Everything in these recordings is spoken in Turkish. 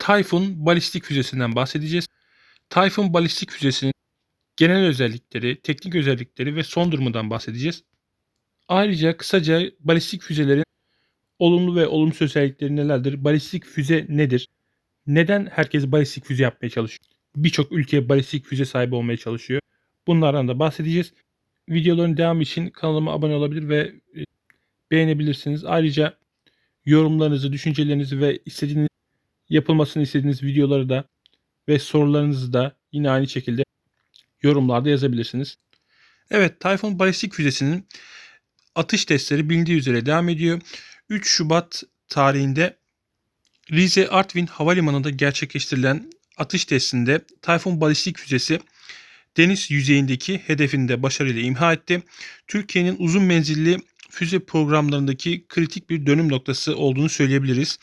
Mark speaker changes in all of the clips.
Speaker 1: Tayfun balistik füzesinden bahsedeceğiz. Tayfun balistik füzesinin genel özellikleri, teknik özellikleri ve son durumundan bahsedeceğiz. Ayrıca kısaca balistik füzelerin olumlu ve olumsuz özellikleri nelerdir? Balistik füze nedir? Neden herkes balistik füze yapmaya çalışıyor? Birçok ülke balistik füze sahibi olmaya çalışıyor. Bunlardan da bahsedeceğiz. Videoların devamı için kanalıma abone olabilir ve e, beğenebilirsiniz. Ayrıca yorumlarınızı, düşüncelerinizi ve istediğiniz yapılmasını istediğiniz videoları da ve sorularınızı da yine aynı şekilde yorumlarda yazabilirsiniz. Evet, Tayfun balistik füzesinin atış testleri bilindiği üzere devam ediyor. 3 Şubat tarihinde Rize Artvin Havalimanı'nda gerçekleştirilen atış testinde Tayfun balistik füzesi deniz yüzeyindeki hedefinde başarıyla imha etti. Türkiye'nin uzun menzilli füze programlarındaki kritik bir dönüm noktası olduğunu söyleyebiliriz.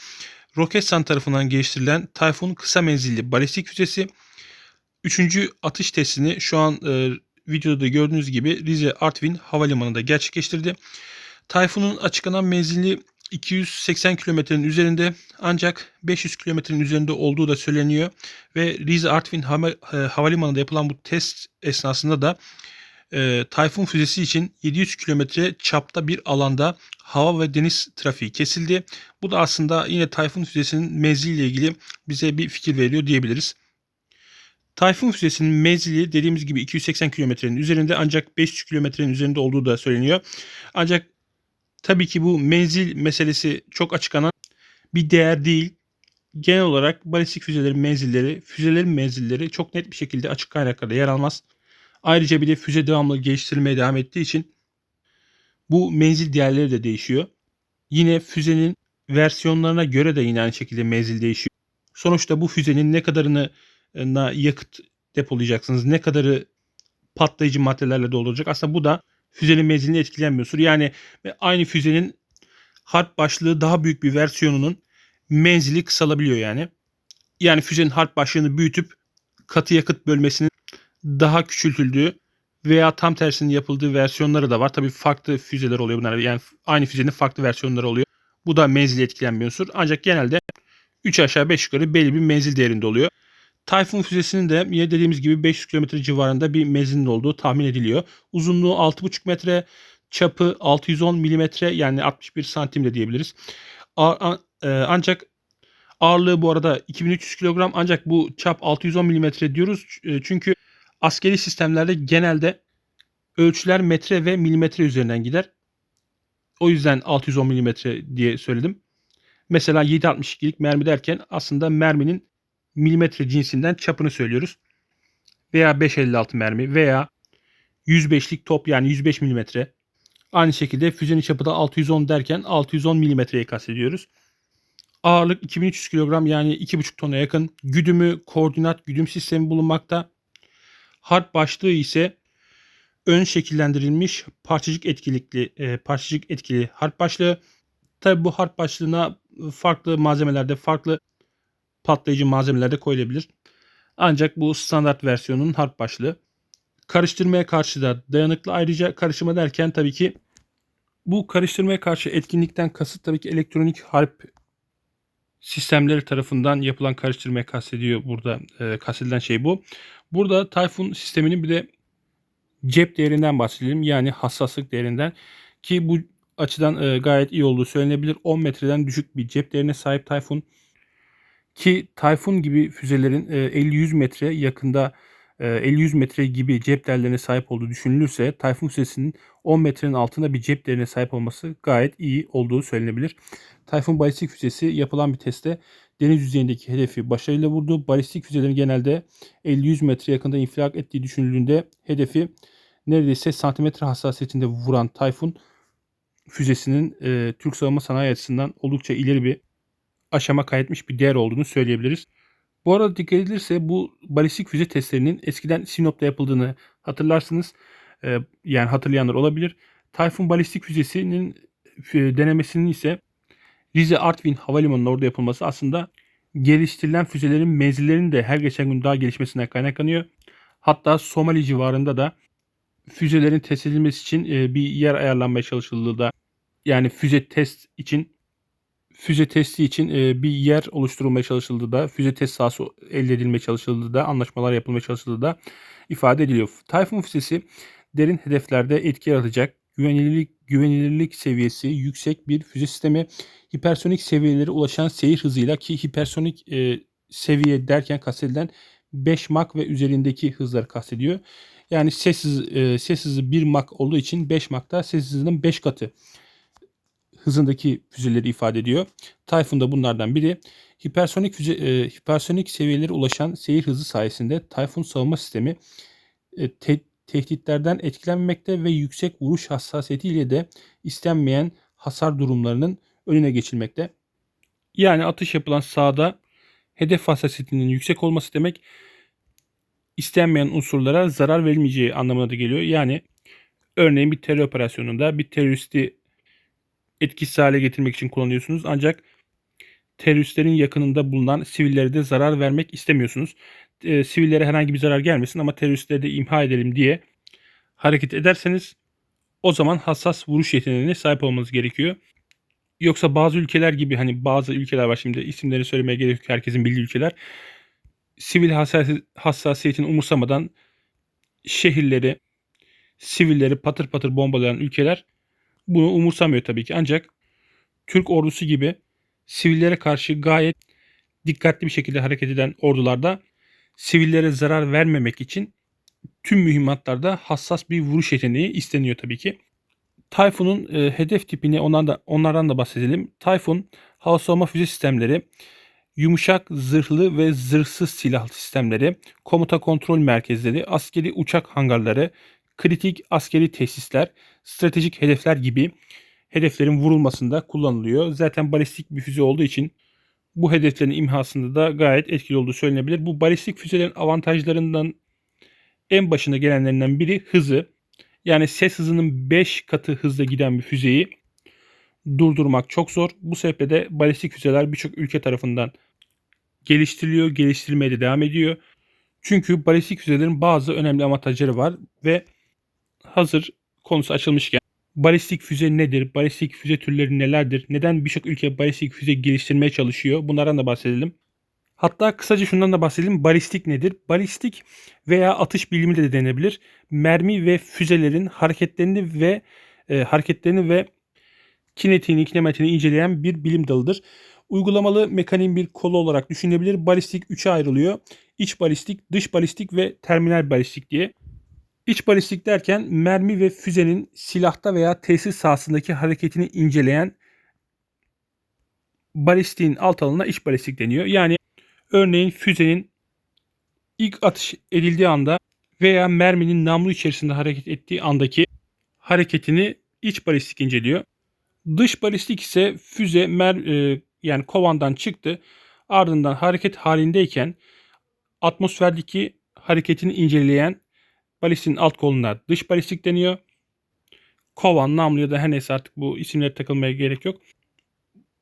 Speaker 1: Roketsan tarafından geliştirilen Tayfun kısa menzilli balistik füzesi 3. atış testini şu an e, videoda gördüğünüz gibi Rize Artvin Havalimanı'nda gerçekleştirdi. Tayfun'un açıklanan menzili 280 kilometrenin üzerinde ancak 500 kilometrenin üzerinde olduğu da söyleniyor ve Rize Artvin e, Havalimanı'nda yapılan bu test esnasında da e, Tayfun füzesi için 700 kilometre çapta bir alanda hava ve deniz trafiği kesildi. Bu da aslında yine Tayfun füzesinin menziliyle ilgili bize bir fikir veriyor diyebiliriz. Tayfun füzesinin menzili dediğimiz gibi 280 kilometrenin üzerinde ancak 500 kilometrenin üzerinde olduğu da söyleniyor. Ancak tabii ki bu menzil meselesi çok açıklanan bir değer değil. Genel olarak balistik füzelerin menzilleri, füzelerin menzilleri çok net bir şekilde açık kaynaklarda yer almaz. Ayrıca bir de füze devamlı geliştirilmeye devam ettiği için bu menzil değerleri de değişiyor. Yine füzenin versiyonlarına göre de yine aynı şekilde menzil değişiyor. Sonuçta bu füzenin ne kadarını e, yakıt depolayacaksınız, ne kadarı patlayıcı maddelerle dolduracak. Aslında bu da füzenin menzilini etkileyen. Yani aynı füzenin harp başlığı daha büyük bir versiyonunun menzili kısalabiliyor yani. Yani füzenin harp başlığını büyütüp katı yakıt bölmesinin daha küçültüldüğü veya tam tersinin yapıldığı versiyonları da var. Tabii farklı füzeler oluyor bunlar. Yani aynı füzenin farklı versiyonları oluyor. Bu da menzili etkileyen bir unsur. Ancak genelde 3 aşağı 5 yukarı belli bir menzil değerinde oluyor. Tayfun füzesinin de yine dediğimiz gibi 500 km civarında bir menzilin olduğu tahmin ediliyor. Uzunluğu 6,5 metre, çapı 610 mm yani 61 santim de diyebiliriz. E, ancak ağırlığı bu arada 2300 kilogram ancak bu çap 610 mm diyoruz. E, Çünkü askeri sistemlerde genelde ölçüler metre ve milimetre üzerinden gider. O yüzden 610 mm diye söyledim. Mesela 7.62'lik mermi derken aslında merminin milimetre cinsinden çapını söylüyoruz. Veya 5.56 mermi veya 105'lik top yani 105 milimetre. Aynı şekilde füzenin çapı da 610 derken 610 milimetreyi kastediyoruz. Ağırlık 2300 kilogram yani 2,5 tona yakın. Güdümü koordinat güdüm sistemi bulunmakta. Harp başlığı ise ön şekillendirilmiş parçacık etkilikli e, parçacık etkili harp başlığı. Tabi bu harp başlığına farklı malzemelerde farklı patlayıcı malzemelerde koyulabilir. Ancak bu standart versiyonun harp başlığı. Karıştırmaya karşı da dayanıklı ayrıca karışıma derken tabii ki bu karıştırmaya karşı etkinlikten kasıt tabii ki elektronik harp sistemleri tarafından yapılan karıştırmaya kastediyor burada e, kastedilen şey bu. Burada Tayfun sisteminin bir de cep değerinden bahsedelim. Yani hassaslık değerinden ki bu açıdan e, gayet iyi olduğu söylenebilir. 10 metreden düşük bir cep değerine sahip Tayfun ki Tayfun gibi füzelerin e, 50-100 metre yakında 50-100 metre gibi cep değerlerine sahip olduğu düşünülürse Tayfun füzesinin 10 metrenin altında bir cep değerine sahip olması gayet iyi olduğu söylenebilir. Tayfun balistik füzesi yapılan bir testte deniz yüzeyindeki hedefi başarıyla vurdu. Balistik füzelerin genelde 50-100 metre yakında infilak ettiği düşünüldüğünde hedefi neredeyse santimetre hassasiyetinde vuran Tayfun füzesinin e, Türk savunma sanayi açısından oldukça ileri bir aşama kaydetmiş bir değer olduğunu söyleyebiliriz. Bu arada dikkat edilirse bu balistik füze testlerinin eskiden Sinop'ta yapıldığını hatırlarsınız. E, yani hatırlayanlar olabilir. Tayfun balistik füzesinin denemesinin ise Rize Artvin Havalimanı'nın orada yapılması aslında geliştirilen füzelerin menzillerinin de her geçen gün daha gelişmesine kaynaklanıyor. Hatta Somali civarında da füzelerin test edilmesi için e, bir yer ayarlanmaya çalışıldığı da yani füze test için füze testi için e, bir yer oluşturulmaya çalışıldığı da, füze test sahası elde edilmeye çalışıldığı da, anlaşmalar yapılmaya çalışıldığı da ifade ediliyor. Tayfun füzesi derin hedeflerde etki yaratacak, güvenilirlik, güvenilirlik seviyesi yüksek bir füze sistemi, hipersonik seviyelere ulaşan seyir hızıyla ki hipersonik e, seviye derken kastedilen 5 Mach ve üzerindeki hızları kastediyor. Yani ses hızı, e, ses hızı 1 Mach olduğu için 5 Mach'ta ses hızının 5 katı hızındaki füzeleri ifade ediyor. Tayfun da bunlardan biri. Hipersonik füze, e, hipersonik seviyelere ulaşan seyir hızı sayesinde Tayfun savunma sistemi e, te- tehditlerden etkilenmemekte ve yüksek vuruş hassasiyetiyle de istenmeyen hasar durumlarının önüne geçilmekte. Yani atış yapılan sahada hedef hassasiyetinin yüksek olması demek istenmeyen unsurlara zarar verilmeyeceği anlamına da geliyor. Yani örneğin bir terör operasyonunda bir teröristi etkisiz hale getirmek için kullanıyorsunuz. Ancak teröristlerin yakınında bulunan sivillere de zarar vermek istemiyorsunuz. E, sivillere herhangi bir zarar gelmesin ama teröristleri de imha edelim diye hareket ederseniz o zaman hassas vuruş yeteneğine sahip olmanız gerekiyor. Yoksa bazı ülkeler gibi hani bazı ülkeler var şimdi isimlerini söylemeye gerek yok herkesin bildiği ülkeler. Sivil hassas- hassasiyetini umursamadan şehirleri, sivilleri patır patır bombalayan ülkeler bunu umursamıyor tabii ki. Ancak Türk ordusu gibi sivillere karşı gayet dikkatli bir şekilde hareket eden ordularda sivillere zarar vermemek için tüm mühimmatlarda hassas bir vuruş yeteneği isteniyor tabii ki. Tayfun'un e, hedef tipini ondan da, onlardan da bahsedelim. Tayfun hava savunma füze sistemleri, yumuşak zırhlı ve zırhsız silah sistemleri, komuta kontrol merkezleri, askeri uçak hangarları, kritik askeri tesisler, stratejik hedefler gibi hedeflerin vurulmasında kullanılıyor. Zaten balistik bir füze olduğu için bu hedeflerin imhasında da gayet etkili olduğu söylenebilir. Bu balistik füzelerin avantajlarından en başına gelenlerinden biri hızı. Yani ses hızının 5 katı hızla giden bir füzeyi durdurmak çok zor. Bu sebeple de balistik füzeler birçok ülke tarafından geliştiriliyor, geliştirilmeye de devam ediyor. Çünkü balistik füzelerin bazı önemli avantajları var ve hazır konusu açılmışken balistik füze nedir? Balistik füze türleri nelerdir? Neden birçok ülke balistik füze geliştirmeye çalışıyor? Bunlardan da bahsedelim. Hatta kısaca şundan da bahsedelim. Balistik nedir? Balistik veya atış bilimi de denebilir. Mermi ve füzelerin hareketlerini ve e, hareketlerini ve kinetiğini, kinematiğini inceleyen bir bilim dalıdır. Uygulamalı mekaniğin bir kolu olarak düşünebilir. Balistik 3'e ayrılıyor. İç balistik, dış balistik ve terminal balistik diye. İç balistik derken mermi ve füzenin silahta veya tesis sahasındaki hareketini inceleyen balistiğin alt alanına iç balistik deniyor. Yani örneğin füzenin ilk atış edildiği anda veya merminin namlu içerisinde hareket ettiği andaki hareketini iç balistik inceliyor. Dış balistik ise füze mer e, yani kovandan çıktı. Ardından hareket halindeyken atmosferdeki hareketini inceleyen balistin alt koluna dış balistik deniyor. Kovan, namlu ya da her neyse artık bu isimlere takılmaya gerek yok.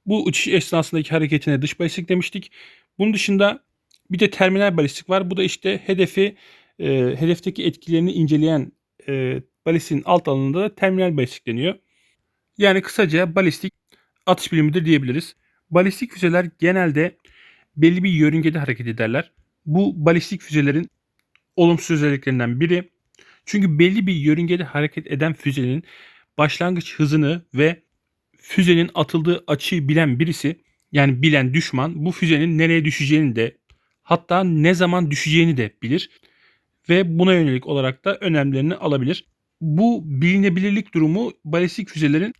Speaker 1: Bu uçuş esnasındaki hareketine dış balistik demiştik. Bunun dışında bir de terminal balistik var. Bu da işte hedefi e, hedefteki etkilerini inceleyen e, balistin alt alanında da terminal balistik deniyor. Yani kısaca balistik atış bilimidir diyebiliriz. Balistik füzeler genelde belli bir yörüngede hareket ederler. Bu balistik füzelerin olumsuz özelliklerinden biri. Çünkü belli bir yörüngede hareket eden füzenin başlangıç hızını ve füzenin atıldığı açıyı bilen birisi yani bilen düşman bu füzenin nereye düşeceğini de hatta ne zaman düşeceğini de bilir ve buna yönelik olarak da önemlerini alabilir. Bu bilinebilirlik durumu balistik füzelerin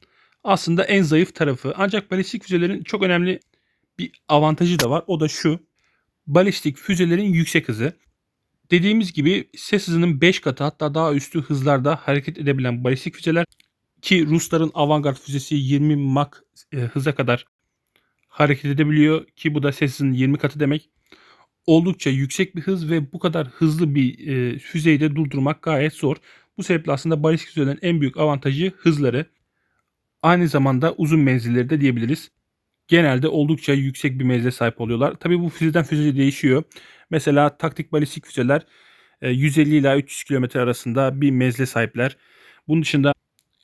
Speaker 1: aslında en zayıf tarafı. Ancak balistik füzelerin çok önemli bir avantajı da var. O da şu. Balistik füzelerin yüksek hızı. Dediğimiz gibi ses hızının 5 katı hatta daha üstü hızlarda hareket edebilen balistik füzeler ki Rusların Avangard füzesi 20 Mach e, hıza kadar hareket edebiliyor ki bu da ses hızının 20 katı demek. Oldukça yüksek bir hız ve bu kadar hızlı bir e, füzeyi de durdurmak gayet zor. Bu sebeple aslında balistik füzelerin en büyük avantajı hızları. Aynı zamanda uzun menzilleri de diyebiliriz. Genelde oldukça yüksek bir menzile sahip oluyorlar. Tabii bu füzeden füzeye değişiyor. Mesela taktik balistik füzeler 150 ila 300 km arasında bir menzile sahipler. Bunun dışında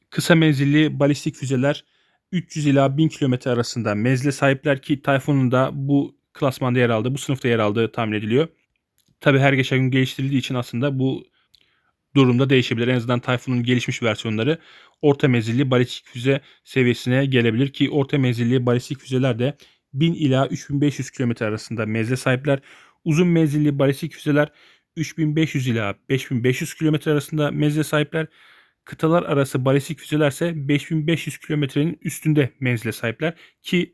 Speaker 1: kısa menzilli balistik füzeler 300 ila 1000 kilometre arasında menzile sahipler ki Tayfun'un da bu klasmanda yer aldığı, bu sınıfta yer aldığı tahmin ediliyor. Tabi her geçen gün geliştirildiği için aslında bu durumda değişebilir. En azından Tayfun'un gelişmiş versiyonları orta menzilli balistik füze seviyesine gelebilir ki orta menzilli balistik füzeler de 1000 ila 3500 kilometre arasında menzile sahipler. Uzun menzilli balistik füzeler 3500 ila 5500 kilometre arasında menzile sahipler. Kıtalar arası balistik füzeler ise 5500 kilometrenin üstünde menzile sahipler ki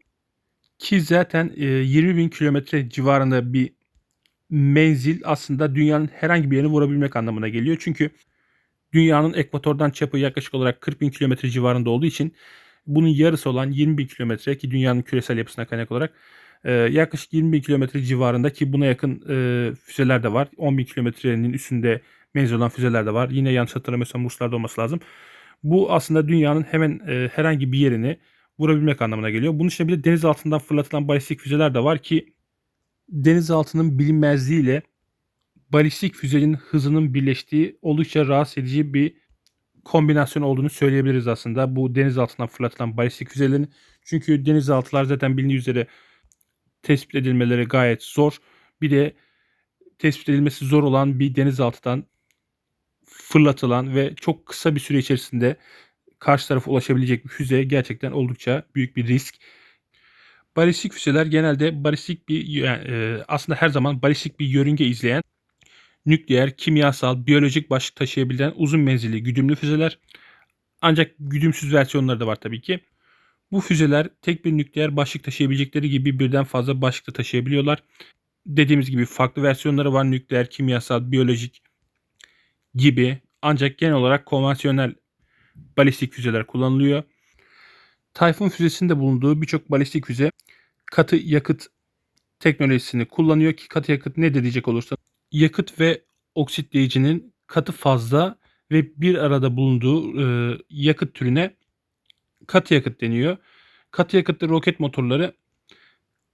Speaker 1: ki zaten e, 20.000 kilometre civarında bir menzil aslında dünyanın herhangi bir yerini vurabilmek anlamına geliyor. Çünkü dünyanın ekvatordan çapı yaklaşık olarak 40 bin kilometre civarında olduğu için bunun yarısı olan 20 bin kilometre ki dünyanın küresel yapısına kaynak olarak e, yaklaşık 20 bin kilometre civarında ki buna yakın e, füzeler de var. 10 bin kilometrenin üstünde menzil olan füzeler de var. Yine yanlış hatırlamıyorsam Ruslarda olması lazım. Bu aslında dünyanın hemen e, herhangi bir yerini vurabilmek anlamına geliyor. Bunun dışında bir de deniz altından fırlatılan balistik füzeler de var ki denizaltının bilinmezliğiyle balistik füzenin hızının birleştiği oldukça rahatsız edici bir kombinasyon olduğunu söyleyebiliriz aslında. Bu deniz altından fırlatılan balistik füzelerin. Çünkü denizaltılar zaten bilindiği üzere tespit edilmeleri gayet zor. Bir de tespit edilmesi zor olan bir denizaltıdan fırlatılan ve çok kısa bir süre içerisinde karşı tarafa ulaşabilecek bir füze gerçekten oldukça büyük bir risk. Balistik füzeler genelde balistik bir yani, e, aslında her zaman balistik bir yörünge izleyen nükleer, kimyasal, biyolojik başlık taşıyabilen uzun menzilli güdümlü füzeler. Ancak güdümsüz versiyonları da var tabii ki. Bu füzeler tek bir nükleer başlık taşıyabilecekleri gibi birden fazla başlık da taşıyabiliyorlar. Dediğimiz gibi farklı versiyonları var nükleer, kimyasal, biyolojik gibi. Ancak genel olarak konvansiyonel balistik füzeler kullanılıyor. Tayfun füzesinde bulunduğu birçok balistik füze katı yakıt teknolojisini kullanıyor ki katı yakıt nedir diyecek olursa yakıt ve oksitleyicinin katı fazla ve bir arada bulunduğu e, yakıt türüne katı yakıt deniyor. Katı yakıtlı roket motorları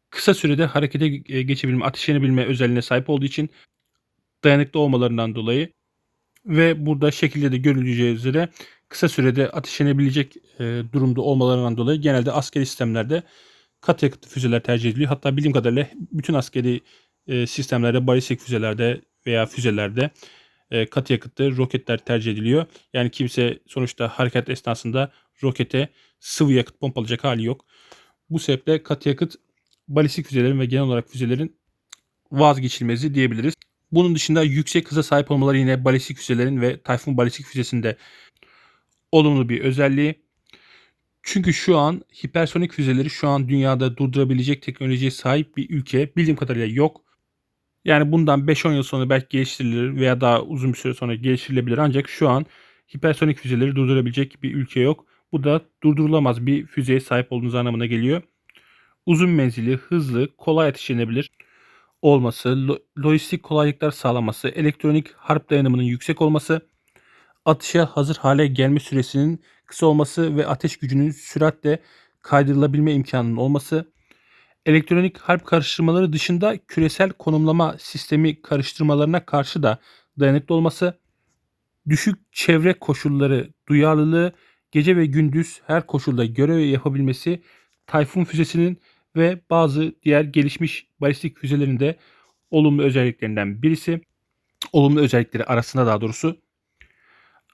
Speaker 1: kısa sürede harekete geçebilme, ateşlenebilme özelliğine sahip olduğu için dayanıklı olmalarından dolayı ve burada şekilde de görüleceği üzere kısa sürede ateşlenebilecek e, durumda olmalarından dolayı genelde askeri sistemlerde kat yakıtlı füzeler tercih ediliyor. Hatta bildiğim kadarıyla bütün askeri e, sistemlerde, balistik füzelerde veya füzelerde e, kat yakıtlı roketler tercih ediliyor. Yani kimse sonuçta hareket esnasında rokete sıvı yakıt pompalayacak hali yok. Bu sebeple kat yakıt balistik füzelerin ve genel olarak füzelerin vazgeçilmezi diyebiliriz. Bunun dışında yüksek hıza sahip olmaları yine balistik füzelerin ve Tayfun balistik füzesinde olumlu bir özelliği. Çünkü şu an hipersonik füzeleri şu an dünyada durdurabilecek teknolojiye sahip bir ülke bildiğim kadarıyla yok. Yani bundan 5-10 yıl sonra belki geliştirilir veya daha uzun bir süre sonra geliştirilebilir ancak şu an hipersonik füzeleri durdurabilecek bir ülke yok. Bu da durdurulamaz bir füzeye sahip olduğunuz anlamına geliyor. Uzun menzili, hızlı, kolay ateşlenebilir olması, lo- lojistik kolaylıklar sağlaması, elektronik harp dayanımının yüksek olması, atışa hazır hale gelme süresinin kısa olması ve ateş gücünün süratle kaydırılabilme imkanının olması, elektronik harp karıştırmaları dışında küresel konumlama sistemi karıştırmalarına karşı da dayanıklı olması, düşük çevre koşulları duyarlılığı, gece ve gündüz her koşulda görev yapabilmesi, Tayfun füzesinin ve bazı diğer gelişmiş balistik füzelerin de olumlu özelliklerinden birisi. Olumlu özellikleri arasında daha doğrusu.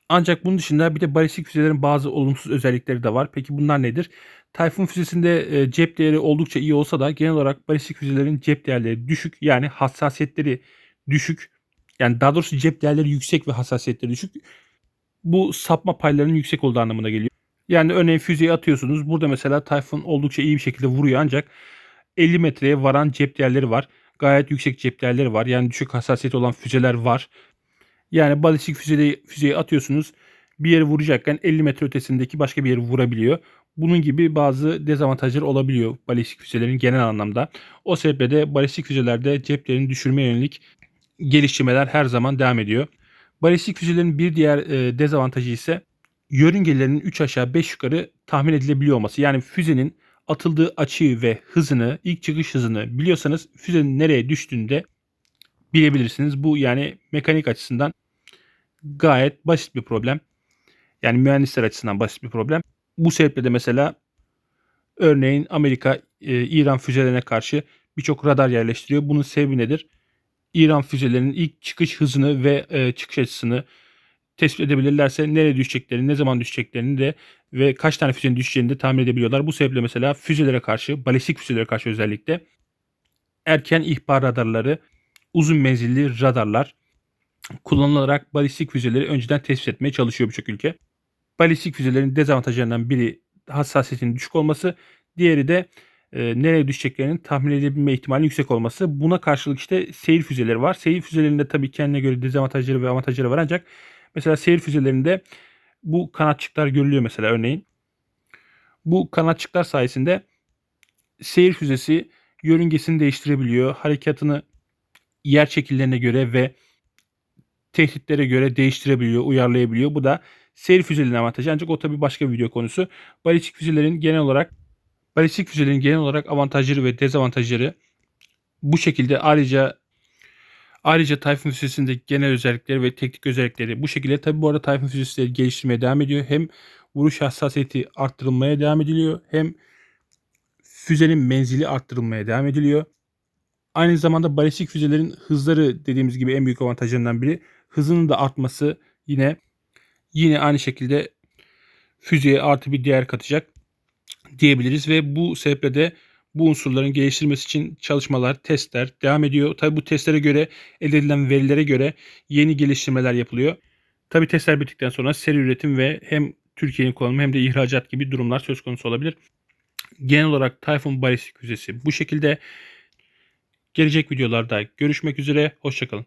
Speaker 1: Ancak bunun dışında bir de balistik füzelerin bazı olumsuz özellikleri de var. Peki bunlar nedir? Tayfun füzesinde e, cep değeri oldukça iyi olsa da genel olarak balistik füzelerin cep değerleri düşük. Yani hassasiyetleri düşük. Yani daha doğrusu cep değerleri yüksek ve hassasiyetleri düşük. Bu sapma paylarının yüksek olduğu anlamına geliyor. Yani örneğin füzeyi atıyorsunuz. Burada mesela Tayfun oldukça iyi bir şekilde vuruyor ancak 50 metreye varan cep değerleri var. Gayet yüksek cep değerleri var. Yani düşük hassasiyet olan füzeler var. Yani balistik füzeyi, füzeyi atıyorsunuz. Bir yeri vuracakken 50 metre ötesindeki başka bir yeri vurabiliyor. Bunun gibi bazı dezavantajları olabiliyor balistik füzelerin genel anlamda. O sebeple de balistik füzelerde ceplerini düşürmeye yönelik geliştirmeler her zaman devam ediyor. Balistik füzelerin bir diğer e, dezavantajı ise yörüngelerinin 3 aşağı 5 yukarı tahmin edilebiliyor olması. Yani füzenin atıldığı açıyı ve hızını, ilk çıkış hızını biliyorsanız füzenin nereye düştüğünde bilebilirsiniz. Bu yani mekanik açısından gayet basit bir problem. Yani mühendisler açısından basit bir problem. Bu sebeple de mesela Örneğin Amerika e, İran füzelerine karşı birçok radar yerleştiriyor. Bunun sebebi nedir? İran füzelerinin ilk çıkış hızını ve e, çıkış açısını tespit edebilirlerse nereye düşeceklerini, ne zaman düşeceklerini de ve kaç tane füzenin düşeceğini de tahmin edebiliyorlar. Bu sebeple mesela füzelere karşı, balistik füzelere karşı özellikle erken ihbar radarları, uzun menzilli radarlar kullanılarak balistik füzeleri önceden tespit etmeye çalışıyor birçok ülke. Balistik füzelerin dezavantajlarından biri hassasiyetinin düşük olması, diğeri de e, nereye düşeceklerinin tahmin edebilme ihtimali yüksek olması. Buna karşılık işte seyir füzeleri var. Seyir füzelerinde tabii kendine göre dezavantajları ve avantajları var ancak mesela seyir füzelerinde bu kanatçıklar görülüyor mesela örneğin. Bu kanatçıklar sayesinde seyir füzesi yörüngesini değiştirebiliyor. Harekatını yer şekillerine göre ve tehditlere göre değiştirebiliyor, uyarlayabiliyor. Bu da seyir füzelerinin avantajı. Ancak o tabii başka bir video konusu. Balistik füzelerin genel olarak balistik füzelerin genel olarak avantajları ve dezavantajları bu şekilde ayrıca ayrıca Tayfun füzesinde genel özellikleri ve teknik özellikleri bu şekilde. Tabii bu arada Tayfun füzesi geliştirmeye devam ediyor. Hem vuruş hassasiyeti arttırılmaya devam ediliyor hem füzenin menzili arttırılmaya devam ediliyor. Aynı zamanda balistik füzelerin hızları dediğimiz gibi en büyük avantajlarından biri. Hızının da artması yine yine aynı şekilde füzeye artı bir değer katacak diyebiliriz ve bu sebeple de bu unsurların geliştirilmesi için çalışmalar, testler devam ediyor. Tabi bu testlere göre elde edilen verilere göre yeni geliştirmeler yapılıyor. Tabi testler bittikten sonra seri üretim ve hem Türkiye'nin kullanımı hem de ihracat gibi durumlar söz konusu olabilir. Genel olarak Tayfun balistik füzesi bu şekilde. Gelecek videolarda görüşmek üzere. Hoşçakalın.